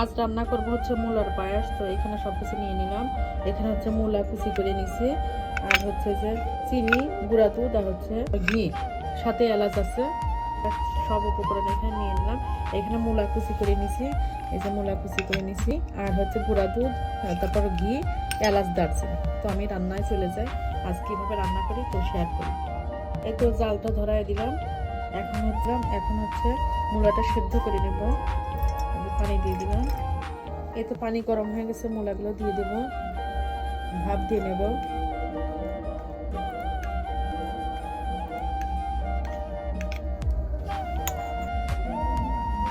আজ রান্না করব হচ্ছে মূলার পায়েস, তো এখানে সব কিছু নিয়ে নিলাম। এখানে হচ্ছে মূলা কুচি করে নিছি। আর হচ্ছে যে চিনি, গুঁড়া দুধ আর হচ্ছে ঘি। সাথে এলাচ আছে। সব উপকরণ এখানে নিয়ে নিলাম। এখানে মূলা কুচি করে নিছি। এই যে মূলা কুচি করে নিছি। আর হচ্ছে গুঁড়া দুধ তারপর ঘি, এলাচ, দারচিনি। তো আমি রান্নায় চলে যাই। আজ কীভাবে রান্না করি তো শেয়ার করি। এই তো জালটা ধরায় দিলাম। এখন হচ্ছে এখন হচ্ছে মূলাটা সেদ্ধ করে নেব। পানি দিয়ে দিলাম এই তো পানি গরম হয়ে গেছে, মূলাগুলো দিয়ে দেব। ভাপ দিয়ে নেব।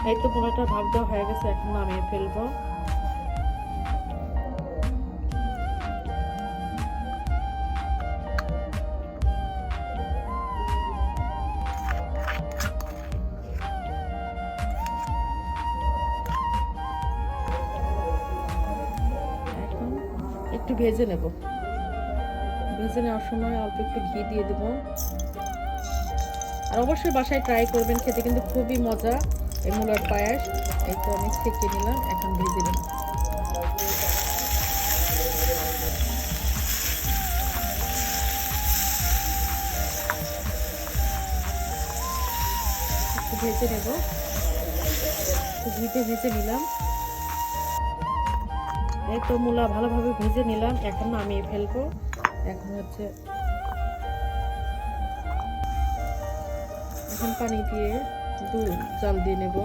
এই তো মূলাটা ভাপ দেওয়া হয়ে গেছে, এখন নামিয়ে ফেলব। একটু ভেজে নেব। ভেজে নেওয়ার সময় অল্প একটু ঘি দিয়ে দেবো। আর অবশ্যই বাসায় ট্রাই করবেন, খেতে কিন্তু খুবই মজা। এই মূলার পায়েস, এই তো আমি ছেঁকে নিলাম, এখন ভেজে নেব। ভেজে নেব। ঘিতে ভেজে নিলাম। এই তো মূলা ভালোভাবে ভেজে নিলাম, এখন নামিয়ে ফেলব। এখন হচ্ছে এখন পানি দিয়ে দুধ জল দিয়ে নেব।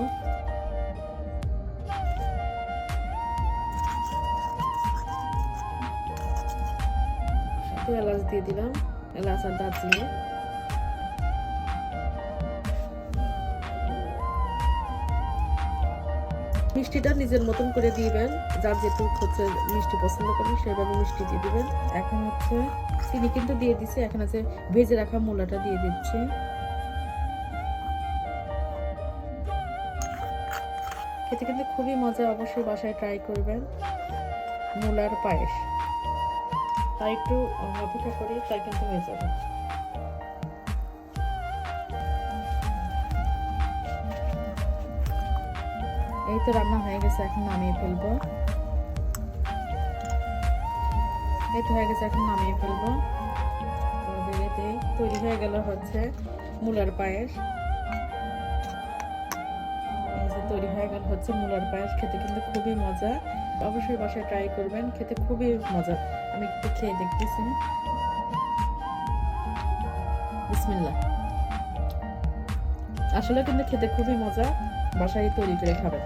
এলাচ দিয়ে দিলাম, এলাচ আর দারচিনি। মিষ্টিটা নিজের মতন করে দিবেন। যার যেটুকু হচ্ছে মিষ্টি পছন্দ করেন সেইভাবে মিষ্টি দিয়ে দিবেন। এখন হচ্ছে চিনি কিন্তু দিয়ে দিছি, এখন হচ্ছে ভেজে রাখা মূলাটা দিয়ে দিচ্ছি। খেতে কিন্তু খুবই মজা, অবশ্যই বাসায় ট্রাই করবেন। মূলার পায়েস। তাই একটু অপেক্ষা করি, তাই কিন্তু হয়ে যাবে। এই তো রান্না হয়ে গেছে, এখন নামিয়ে ফেলব। এই তো হয়ে গেছে, এখন নামিয়ে ফেলব। তৈরি হয়ে গেল হচ্ছে মূলার পায়েস। তৈরি হয়ে গেল হচ্ছে মূলার পায়েস, খেতে কিন্তু খুবই মজা। অবশ্যই বাসায় ট্রাই করবেন, খেতে খুবই মজা। আমি একটু খেয়ে দেখতেছি। বিসমিল্লাহ। আসলে কিন্তু খেতে খুবই মজা, বাসায় তৈরি করে খাবেন।